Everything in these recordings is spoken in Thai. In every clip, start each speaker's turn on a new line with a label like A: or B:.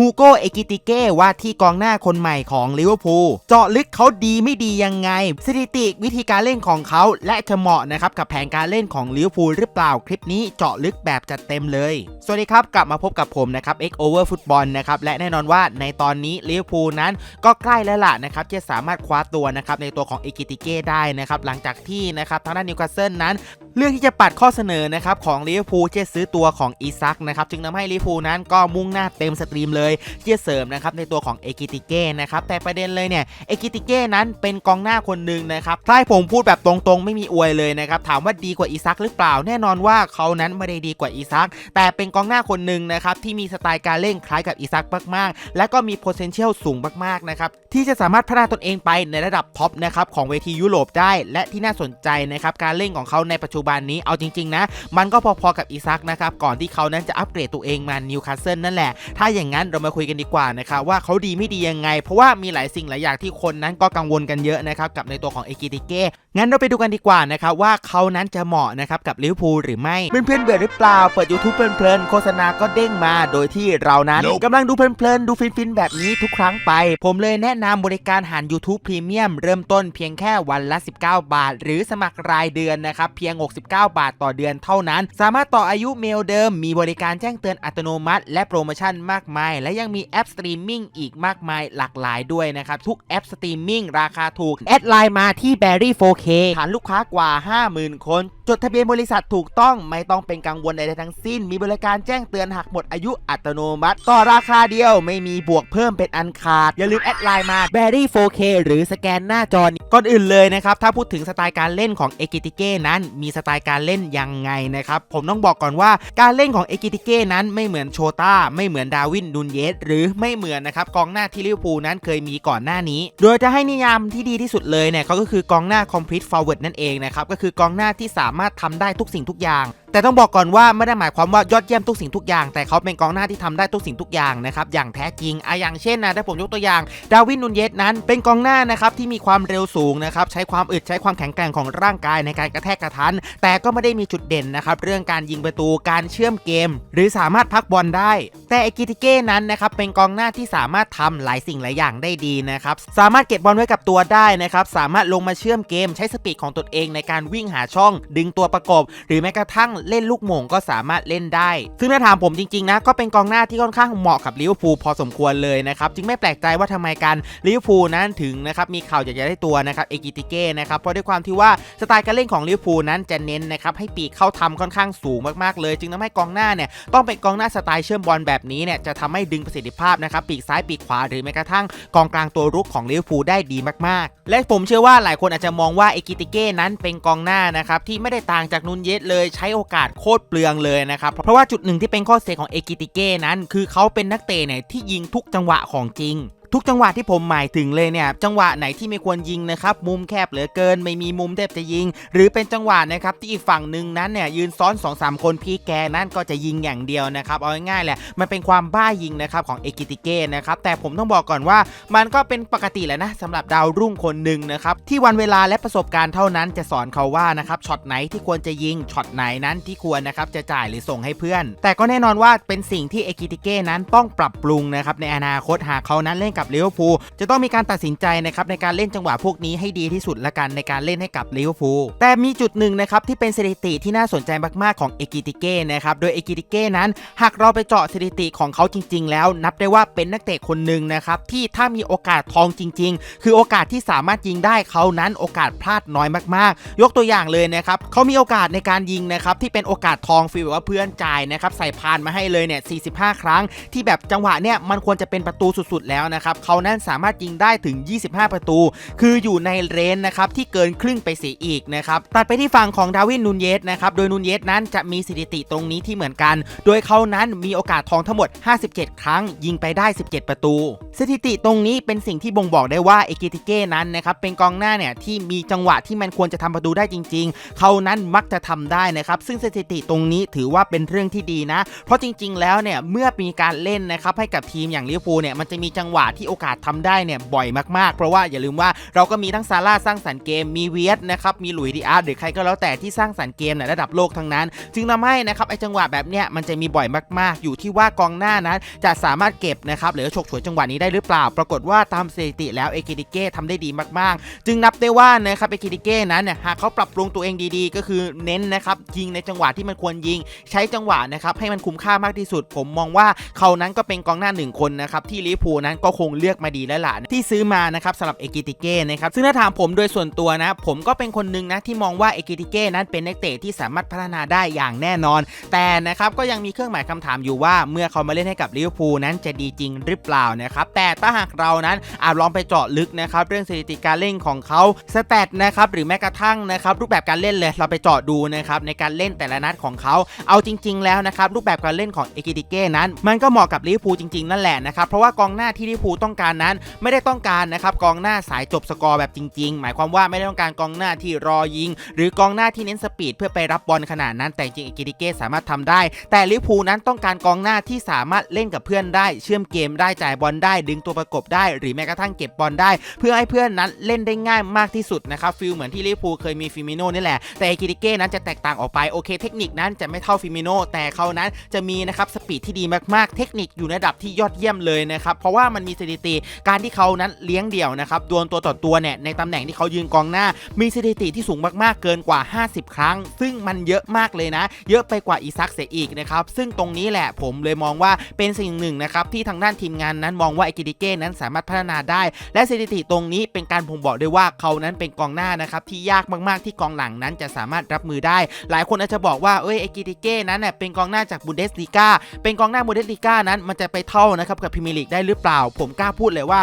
A: ฮูโกเอกิติเก้ว่าที่กองหน้าคนใหม่ของลิเวอร์พูลเจาะลึกเขาดีไม่ดียังไง สถิติวิธีการเล่นของเขาและจะเหมาะนะครับกับแผนการเล่นของลิเวอร์พูลหรือเปล่าคลิปนี้เจาะลึกแบบจัดเต็มเลย สวัสดีครับ กลับมาพบกับผมนะครับ X Over Football นะครับและแน่นอนว่าในตอนนี้ลิเวอร์พูลนั้นก็ใกล้แล้วล่ะนะครับจะสามารถคว้าตัวนะครับในตัวของเอกิติเก้ได้นะครับหลังจากที่นะครับทางด้านนิวคาสเซิลนั้น เรื่องที่จะปัดข้อเสนอนะครับของลิเวอร์พูลที่จะซื้อตัวของอีซักนะครับจึงทำให้ลิเวอร์พูลนั้นก็มุ่งหน้าเต็มสตรีมเลยที่จะเสริมนะครับในตัวของเอกิติเก้นะครับแต่ประเด็นเลยเนี่ยเอกิติเก้นั้นเป็นกองหน้าคนหนึ่งนะครับถ้าให้ผมพูดแบบตรงๆ ไม่มีอวยเลยนะครับถามว่าดีกว่าอีซักหรือเปล่าแน่นอนว่าเขานั้นไม่ได้ดีกว่าอีซักแต่เป็นกองหน้าคนหนึ่งนะครับที่มีสไตล์การเล่นคล้ายกับอีซักมากๆ และก็มี potential สูงมากๆนะครับที่จะสามารถพัฒนาตนเองไปในระดับท็อปนะครับของเวทียุโรปได้ และที่น่าสนใจนะครับการเล่นของเขาในปัจจุบันนี้เอาจริง ๆ นะ มันก็พอๆกับอีซักนะครับ ก่อนที่เขานั้นจะอัปเกรดตัวเองมานิวคาสเซิลนั่นแหละ ถ้าอย่างนั้นเรามาคุยกันดีกว่านะครับว่าเขาดีไม่ดียังไง เพราะว่ามีหลายสิ่งหลายอย่างที่คนนั้นก็กังวลกันเยอะนะครับกับในตัวของเอกิติเก้งั้นเราไปดูกันดีกว่านะครับว่าเขานั้นจะเหมาะนะครับกับลิเวอร์พูลหรือไม่เพื่อนๆเบื่อหรือเปล่าเปิด YouTube เพลินๆโฆษณาก็เด้งมาโดยที่เรานั้น
B: Nope
A: กำลังดูเพลินๆดูฟินๆแบบนี้ทุกครั้งไป ผมเลยแนะนำบริการหาร YouTube Premium เริ่มต้นเพียงแค่วันละ 19 บาท หรือสมัครรายเดือนนะครับเพียง69 บาทต่อเดือนเท่านั้น สามารถต่ออายุเมลเดิม มีบริการแจ้งเตือนอัตโนมัติ และโปรโมชั่นมากมาย และยังมีแอปสตรีมมิ่งอีกมากมายหลากหลายด้วยนะครับทุกแอปสตรีมมิ่งราคาถูกแอดไลน์มาที่ Berry 4K ฐานลูกค้ากว่า 50,000 คน จดทะเบียนบริษัทถูกต้องไม่ต้องเป็นกังวลใดๆทั้งสิ้น มีบริการแจ้งเตือนหากหมดอายุอัตโนมัติ ต่อราคาเดียวไม่มีบวกเพิ่มเป็นอันขาด อย่าลืมแอดไลน์มา Berry 4K หรือสแกนหน้าจอนี้ก่อนอื่นเลยนะครับ ถ้าพูดถึงสไตล์การเล่นของเอกิติเก้นั้น มีสไตล์การเล่นยังไงนะครับ ผมต้องบอกก่อนว่าการเล่นของเอกิติเก้นั้นไม่เหมือนโชต้าไม่เหมือนดาวินนูนเยสหรือไม่เหมือนนะครับกองหน้าที่ลิเวอร์พูลนั้นเคยมีก่อนหน้านี้ โดยจะให้นิยามที่ดีที่สุดเลยเนี่ยเขาก็คือกองหน้า complete forward นั่นเองนะครับก็คือกองหน้าที่สามารถทำได้ทุกสิ่งทุกอย่างแต่ต้องบอกก่อนว่าไม่ได้หมายความว่ายอดเยี่ยมทุกสิ่งทุกอย่าง แต่เขาเป็นกองหน้าที่ทำได้ทุกสิ่งทุกอย่างนะครับอย่างแท้จริงอะอย่างเช่นนะถ้าผมยกตัวอย่าง ดาวินนูนเยสนั้น เป็นกองหน้านะครับที่มีความเร็วสูงนะครับใช้ความอึดใช้ความแข็งแกร่งของร่างกายในการกระแทกกระทัน แต่ก็ไม่ได้มีจุดเด่นนะครับเรื่องการยิงประตูการเชื่อมเกม หรือสามารถพักบอลได้ แต่เอกิติเก้นั้นนะครับเป็นกองหน้าที่สามารถทำหลายสิ่งหลายอย่างได้ดีนะครับสามารถเก็บบอลไว้กับตัวได้นะครับสามารถลงมาเชื่อมเกม ใช้สปีดของตนเองในการวิ่งหาช่อง ดึงตัวประกบ หรือแม้กระทั่งเล่นลูกโมงก็สามารถเล่นได้ ซึ่งถ้าถามผมจริงๆนะก็เป็นกองหน้าที่ค่อนข้างเหมาะกับลิเวอร์พูลพอสมควรเลยนะครับจึงไม่แปลกใจว่าทำไมการลิเวอร์พูลนั้นถึงนะครับมีข่าวอยากจะได้ตัวนะครับเอกิติเก้นะครับเพราะด้วยความที่ว่าสไตล์การเล่นของลิเวอร์พูลนั้นจะเน้นนะครับให้ปีกเข้าทำค่อนข้างสูงมากๆเลย จึงทำให้กองหน้าเนี่ยต้องเป็นกองหน้าสไตล์เชื่อมบอลแบบนี้เนี่ยจะทำให้ดึงประสิทธิภาพนะครับปีกซ้ายปีกขวาหรือแม้กระทั่งกองกลางตัวรุกของลิเวอร์พูลได้ดีมากๆ และผมเชื่อว่าหลายคนอาจจะมองว่าเอกิติเก้นั้นเป็นกองหน้านะครับที่ไม่ได้ต่างจากนุนเยสเลยใช้โอกาสโคตรเปลืองเลยนะครับ เพราะว่าจุดหนึ่งที่เป็นข้อเสียของเอกิติเก้นั้น คือเขาเป็นนักเตะเนี่ยที่ยิงทุกจังหวะของจริง ทุกจังหวะที่ผมหมายถึงเลยเนี่ยจังหวะไหนที่ไม่ควรยิงนะครับมุมแคบเหลือเกินไม่มีมุมแทบจะยิง หรือเป็นจังหวะนะครับที่อีกฝั่งหนึ่งนั้นเนี่ยยืนซ้อน2อสคนพี่แกนั่นก็จะยิงอย่างเดียวนะครับเอาง่ายๆแหละมันเป็นความบ้ายิงนะครับของเอกิติเก้นะครับแต่ผมต้องบอกก่อนว่ามันก็เป็นปกติแหละนะสำหรับดาวรุ่งคนหนึ่งนะครับที่วันเวลาและประสบการณ์เท่านั้นจะสอนเขาว่านะครับช็อตไหนที่ควรจะยิงช็อตไหนนั้นที่ควรนะครับจะจ่ายหรือส่งให้เพื่อน แต่ก็แน่นอนว่าเป็นสิ่งที่เอกิติเก้นั้นต้องปรับปรุงนะครับในอนาคตหากเขานั้นเล่นกับลิเวอร์พูลจะต้องมีการตัดสินใจนะครับในการเล่นจังหวะพวกนี้ให้ดีที่สุดละกันในการเล่นให้กับลิเวอร์พูลแต่มีจุดหนึ่งนะครับที่เป็นสถิติที่น่าสนใจมากๆของเอกิติเก้นะครับโดยเอกิติเก้นั้น หากเราไปเจาะสถิติของเขาจริง ๆ แล้ว นับได้ว่าเป็นนักเตะคนหนึ่งนะครับที่ถ้ามีโอกาสทองจริง ๆ คือโอกาสที่สามารถยิงได้เขานั้นโอกาสพลาดน้อยมากๆ ยกตัวอย่างเลยนะครับเขามีโอกาสในการยิงนะครับที่เป็นโอกาสทองฟีลแบบว่าเพื่อนจ่ายนะครับใส่พานมาให้เลยเนี่ย45 ครั้ง ที่แบบจังหวะเนี่ยมันควรจะเป็นประตูสุดๆแล้วนะครับเขานั้นสามารถยิงได้ถึง 25 ประตู คืออยู่ในเรนจ์นะครับที่เกินครึ่งไปเสียอีกนะครับตัดไปที่ฝั่งของดาวินนูนเยสนะครับโดยนูนเยสนั้นจะมีสถิติตรงนี้ที่เหมือนกัน โดยเขานั้นมีโอกาสทองทั้งหมด 57 ครั้ง ยิงไปได้ 17 ประตู สถิติตรงนี้เป็นสิ่งที่บ่งบอกได้ว่าเอกิติเก้นั้นนะครับเป็นกองหน้าเนี่ยที่มีจังหวะที่มันควรจะทำประตูได้จริง ๆ เขานั้นมักจะทำได้นะครับซึ่งสถิติตรงนี้ถือว่าเป็นเรื่องที่ดีนะ เพราะจริง ๆ แล้วเนี่ยเมื่อมีการเล่นนะครับให้กับทีมอย่างลิเวอร์พูลเนี่ยมันจะมีจังหวะที่โอกาสทำได้เนี่ยบ่อยมากๆ เพราะว่าอย่าลืมว่าเราก็มีทั้งซาร่าสร้างสรรค์เกมมีเวียสนะครับมีหลุยดีอาร์หรือใครก็แล้วแต่ที่สร้างสรรค์เกมในระดับโลกทั้งนั้น จึงทำให้นะครับไอจังหวะแบบเนี้ยมันจะมีบ่อยมากๆ อยู่ที่ว่ากองหน้านั้นจะสามารถเก็บนะครับหรือฉกฉวยจังหวะนี้ได้หรือเปล่า ปรากฏว่าตามสถิติแล้วเอกิดิเก้ทำได้ดีมากๆ จึงนับได้ว่านะครับเอกิดิเก้นั้นเนี่ยหากเขาปรับปรุงตัวเองดีๆ ก็คือเน้นนะครับยิงในจังหวะที่มันควรยิง ใช้จังหวะนะครับให้มันคุ้มค่ามากที่สุด ผมมองว่าเขานั้นก็เป็นกองหน้าหนึ่งคนนะครับที่ลิเวอร์พูลนั้นก็คงเลือกมาดีแล้วล่ะที่ซื้อมานะครับสำหรับเอกิติเก้นะครับซึ่งถ้าถามผมโดยส่วนตัวนะ ผมก็เป็นคนหนึ่งนะที่มองว่าเอกิติเก้นั้นเป็นนักเตะที่สามารถพัฒนาได้อย่างแน่นอน แต่นะครับก็ยังมีเครื่องหมายคำถามอยู่ว่าเมื่อเขามาเล่นให้กับลิเวอร์พูลนั้นจะดีจริงหรือเปล่านะครับแต่ถ้าหากเรานั้นอาจลองไปเจาะลึกนะครับเรื่องสถิติการเล่นของเขาสแตทนะครับหรือแม้กระทั่งนะครับรูปแบบการเล่นเลยเราไปเจาะดูนะครับในการเล่นแต่ละนัดของเขาเอาจริง ๆ แล้วนะครับรูปแบบการเล่นของเอกิติเก้นั้น มันก็เหมาะกับลิเวอร์พูลจริงๆนั่นแหละนะครับเพราะว่ากองหน้าที่ลิเวอร์พูลต้องการนั้น ไม่ได้ต้องการนะครับกองหน้าสายจบสกอร์แบบจริง ๆ หมายความว่าไม่ได้ต้องการกองหน้าที่รอยิง หรือกองหน้าที่เน้นสปีดเพื่อไปรับบอลขนาดนั้นแต่จริงเอกิติเกสามารถทำได้ แต่ลิเวอร์พูนั้นต้องการกองหน้าที่สามารถเล่นกับเพื่อนได้ เชื่อมเกมได้จ่ายบอลได้ ดึงตัวประกบได้ หรือแม้กระทั่งเก็บบอลได้ เพื่อให้เพื่อนนั้นเล่นได้ง่ายมากที่สุดนะครับฟิลเหมือนที่ลิเวอร์พูเคยมีฟิมิโน่นี่แหละแต่เอกิติเกนั้นจะแตกต่างออกไปโอเค เทคนิคนั้นจะไม่เท่าฟิมิโน่แต่เขานั้นจะมีนะครับสปีดที่ดีมากๆ เทคนิคอยู่ในระดับที่ยอดเยี่ยมเลยนะครับเพราะว่ามันมีสถิติ การที่เขานั้นเลี้ยงเดี่ยวนะครับดวลตัวต่อตัวเนี่ยในตำแหน่งที่เขายืนกองหน้า มีสถิติที่สูงมากๆเกินกว่า 50 ครั้ง ซึ่งมันเยอะมากเลยนะ เยอะไปกว่าอีซักเสียอีกนะครับซึ่งตรงนี้แหละผมเลยมองว่าเป็นสิ่งหนึ่งนะครับที่ทางด้านทีมงานนั้นมองว่าไอกิติเก้นั้นสามารถพัฒนาได้ และสถิติตรงนี้เป็นการผมบอกด้วยว่าเขานั้นเป็นกองหน้านะครับที่ยากมากๆที่กองหลังนั้นจะสามารถรับมือได้ หลายคนอาจจะบอกว่าเอ้ยไอกิติเก้นั้นเนี่ยเป็นกองหน้าจากบุนเดสลีกาเป็นกองหน้าบุนเดสลีกานั้นมันจะไปเท่านะครับกับพรีเมียร์ลีกได้หรือเปล่า ผมกล้าพูดเลยว่า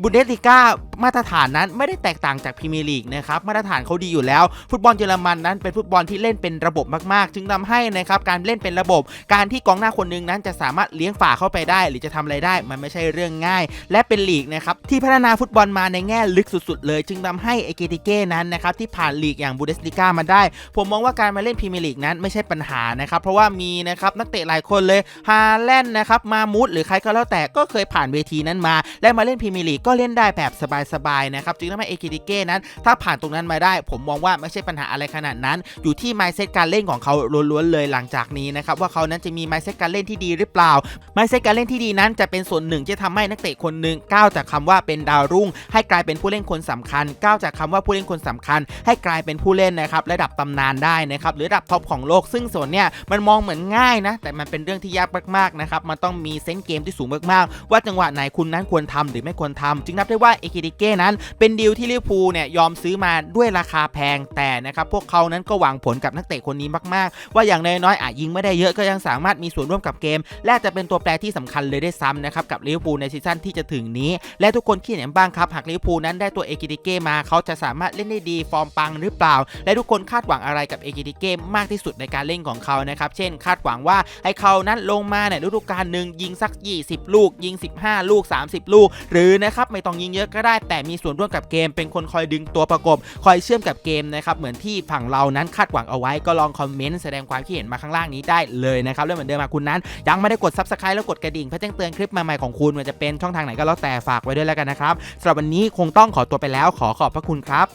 A: บุนเดสลิก้า มาตรฐานนั้นไม่ได้แตกต่างจากพรีเมียร์ลีกนะครับมาตรฐานเขาดีอยู่แล้ว ฟุตบอลเยอรมันนั้นเป็นฟุตบอลที่เล่นเป็นระบบมากๆ จึงทำให้นะครับการเล่นเป็นระบบ การที่กองหน้าคนหนึงนั้นจะสามารถเลี้ยงฝ่าเข้าไปได้ หรือจะทำอะไรได้ มันไม่ใช่เรื่องง่าย และเป็นลีกนะครับที่พัฒนาฟุตบอลมาในแง่ลึกสุด ๆ เลย จึงทำให้เอเกติเก้นั้นนะครับที่ผ่านลีกอย่างบูเดสลิก้ามาได้ ผมมองว่าการมาเล่นพรีเมียร์ลีกนั้นไม่ใช่ปัญหานะครับเพราะว่ามีนะครับนักเตะหลายคนเลยฮาแลนด์นะครับมามูดหรือใครก็แล้วแต่ก็เคยผ่านเวทีนั้นมา และมาเล่นพรีเมียร์ลีกก็เล่นได้แบบสสบายๆนะครับ จึงทำให้เอเกติเก้นั้น ถ้าผ่านตรงนั้นมาได้ ผมมองว่าไม่ใช่ปัญหาอะไรขนาดนั้น อยู่ที่ mindset การเล่นของเขาล้วนๆเลยหลังจากนี้นะครับว่าเขานั้นจะมี mindset การเล่นที่ดีหรือเปล่า mindset การเล่นที่ดีนั้นจะเป็นส่วนหนึ่งที่ทำให้นักเตะคนหนึ่งก้าวจากคำว่าเป็นดาวรุ่ง ให้กลายเป็นผู้เล่นคนสำคัญก้าวจากคำว่าผู้เล่นคนสำคัญ ให้กลายเป็นผู้เล่นนะครับระดับตำนานได้นะครับหรือระดับท็อปของโลกซึ่งส่วนเนี้ยมันมองเหมือนง่ายนะแต่มันเป็นเรื่องที่ยากมากๆนะครับมันต้องมีเซนส์เกมที่สูงมากๆ ว่าจังหวะไหนคุณนั้นควรทำหรือไม่ควรทำจึงนับได้ว่าเอกิติเก้นั้น เป็นดีลที่ลิเวอร์พูลเนี่ยยอมซื้อมาด้วยราคาแพงแต่นะครับพวกเขานั้นก็หวังผลกับนักเตะคนนี้มากๆ ว่าอย่างน้อยๆอาจยิงไม่ได้เยอะก็ยังสามารถมีส่วนร่วมกับเกม และจะเป็นตัวแปรที่สำคัญเลยได้ซ้ำนะครับกับลิเวอร์พูลในซีซั่นที่จะถึงนี้ และทุกคนคิดเห็นบ้างครับหากลิเวอร์พูลนั้นได้ตัวเอกิติเก้มาเขาจะสามารถเล่นได้ดีฟอร์มปังหรือเปล่า และทุกคนคาดหวังอะไรกับเอกิติเก้มากที่สุดในการเล่นของเขานะครับเช่น คาดหวังว่าให้เขานั้นลงมาในฤดูกาลหนึ่งยิงสัก 20 ลูก ยิง 15 ลูก 30 ลูก หรือนะครับไม่ต้องยิงเยอะก็ได้แต่มีส่วนร่วมกับเกม เป็นคนคอยดึงตัวประกบ คอยเชื่อมกับเกมนะครับเหมือนที่ฝั่งเรานั้นคาดหวังเอาไว้ก็ลองคอมเมนต์แสดงความคิดเห็นมาข้างล่างนี้ได้เลยนะครับแล้วเหมือนเดิมมาคุณนั้น ยังไม่ได้กดซับสไครต์แล้วกดกระดิ่งเพื่อแจ้งเตือนคลิปใหม่ๆของคุณมันจะเป็นช่องทางไหนก็แล้วแต่ฝากไว้ด้วยแล้วกันนะครับสำหรับวันนี้คงต้องขอตัวไปแล้วขอขอบพระคุณครับ